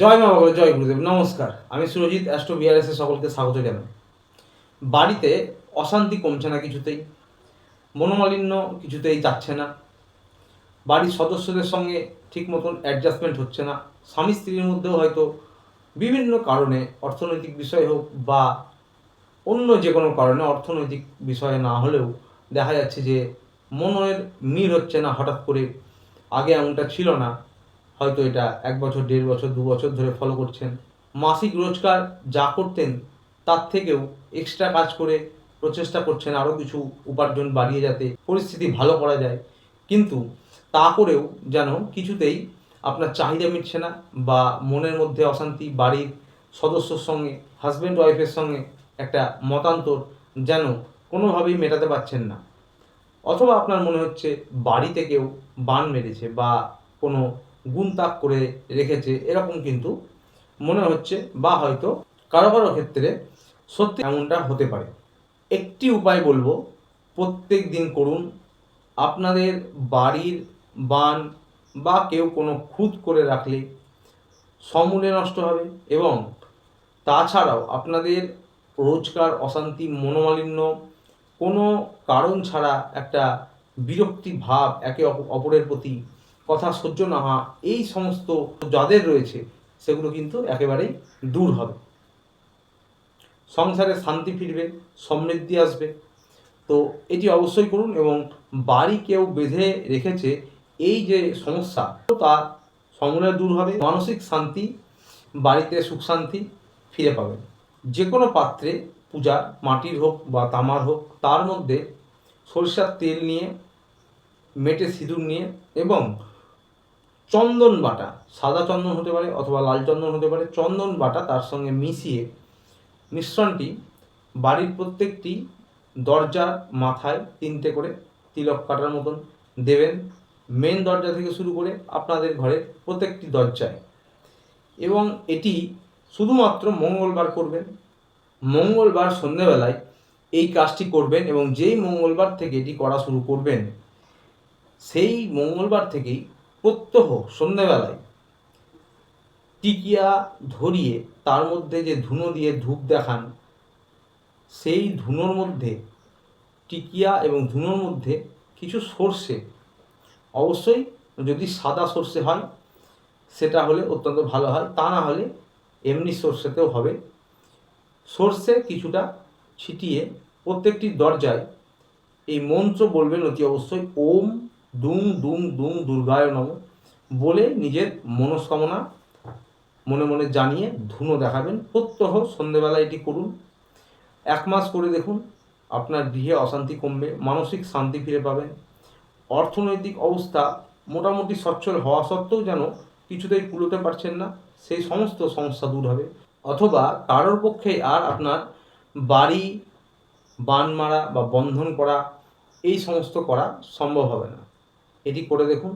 জয় মা বাবা জয় গুরুদেব, নমস্কার। আমি সুরজিৎ অ্যাস্ট্রো বিআরএস সকলকে স্বাগত জানাই। বাড়িতে অশান্তি কমছে না কিছুতেই, মনোমালিন্য কিছুতেই যাচ্ছে না। বাড়ির সদস্যদের সঙ্গে ঠিক মতন অ্যাডজাস্টমেন্ট হচ্ছে না। স্বামী স্ত্রীর মধ্যেও হয়তো বিভিন্ন কারণে, অর্থনৈতিক বিষয় হোক বা অন্য যে কোনো কারণে অর্থনৈতিক বিষয়ে না হলেও দেখা যাচ্ছে যে মনের মিল হচ্ছে না হঠাৎ করে। আগে এমনটা ছিল না। হয়তো এটা এক বছর, দেড় বছর, দু বছর ধরে ফলো করছেন। মাসিক রোজগার যা করতেন, তার থেকেও এক্সট্রা কাজ করে প্রচেষ্টা করছেন আরও কিছু উপার্জন বাড়িয়ে যাতে পরিস্থিতি ভালো করা যায়। কিন্তু তা করেও যেন কিছুতেই আপনার চাহিদা মিটছে না বা মনের মধ্যে অশান্তি, বাড়ির সদস্যর সঙ্গে হাজব্যান্ড ওয়াইফের সঙ্গে একটা মতান্তর যেন কোনোভাবেই মেটাতে পারছেন না। অথবা আপনার মনে হচ্ছে বাড়িতে কেউ বান মেরেছে বা কোনো গুণতাক করে রেখেছে, এরকম কিন্তু মনে হচ্ছে বা হয়তো কারও কারও ক্ষেত্রে সত্যি এমনটা হতে পারে। একটি উপায় বলব, প্রত্যেক দিন করুন। আপনাদের বাড়ির বান বা কেউ কোনো খুঁত করে রাখলে সমূলে নষ্ট হবে এবং তাছাড়াও আপনাদের রোজকার অশান্তি, মনোমালিন্য কোনো কারণ ছাড়া একটা বিরক্তি ভাব একে অপ- অপরের প্রতি কথা সহ্য না হওয়া, এই সমস্ত যাদের রয়েছে, সেগুলো কিন্তু একেবারেই দূর হবে। সংসারে শান্তি ফিরবে, সমৃদ্ধি আসবে। তো এটি অবশ্যই করুন এবং বাড়ি কেউ বেঁধে রেখেছে, এই যে সমস্যা, তা সমূলে দূর হবে। মানসিক শান্তি, বাড়িতে সুখ শান্তি ফিরে পাবেন। যে কোনো পাত্রে পূজা মাটির হোক বা তামার হোক, তার মধ্যে সরিষার তেল নিয়ে, মেটে সিঁদুর নিয়ে এবং চন্দন বাটা, সাদা চন্দন হতে পারে অথবা লাল চন্দন হতে পারে, চন্দন বাটা তার সঙ্গে মিশিয়ে মিশ্রণটি বাড়ির প্রত্যেকটি দরজার মাথায় তিনটে করে তিলক কাটার মতন দেবেন। মেন দরজা থেকে শুরু করে আপনাদের ঘরের প্রত্যেকটি দরজায়। এবং এটি শুধুমাত্র মঙ্গলবার করবেন। মঙ্গলবার সন্ধেবেলায় এই কাজটি করবেন এবং যেই মঙ্গলবার থেকে এটি করা শুরু করবেন, সেই মঙ্গলবার থেকেই প্রত্যহ সন্ধেবেলায় টিকিয়া ধরিয়ে তার মধ্যে যে ধুনো দিয়ে ধূপ দেখান, সেই ধুনোর মধ্যে, টিকিয়া এবং ধুনোর মধ্যে কিছু সর্ষে। অবশ্যই যদি সাদা সর্ষে হয়, সেটা হলে অত্যন্ত ভালো হয়, তা না হলে এমনি সর্ষেতেও হবে। সর্ষে কিছুটা ছিটিয়ে প্রত্যেকটি দরজায় এই মন্ত্র বলবেন অতি অবশ্যই, ওম দুং দুং দুং দুর্গায় নম বলে নিজের মনস্কামনা মনে মনে জানিয়ে ধুনো দেখাবেন। প্রত্যহ সন্ধেবেলা এটি করুন। এক মাস করে দেখুন, আপনার গৃহে অশান্তি কমবে, মানসিক শান্তি ফিরে পাবেন। অর্থনৈতিক অবস্থা মোটামুটি সচ্ছল হওয়া সত্ত্বেও যেন কিছুতেই কুলোতে পারছেন না, সেই সমস্ত সমস্যা দূর হবে। অথবা কারোর পক্ষে আর আপনার বাড়ি বান মারা বা বন্ধন করা, এই সমস্ত করা সম্ভব হবে না। এটি করে দেখুন।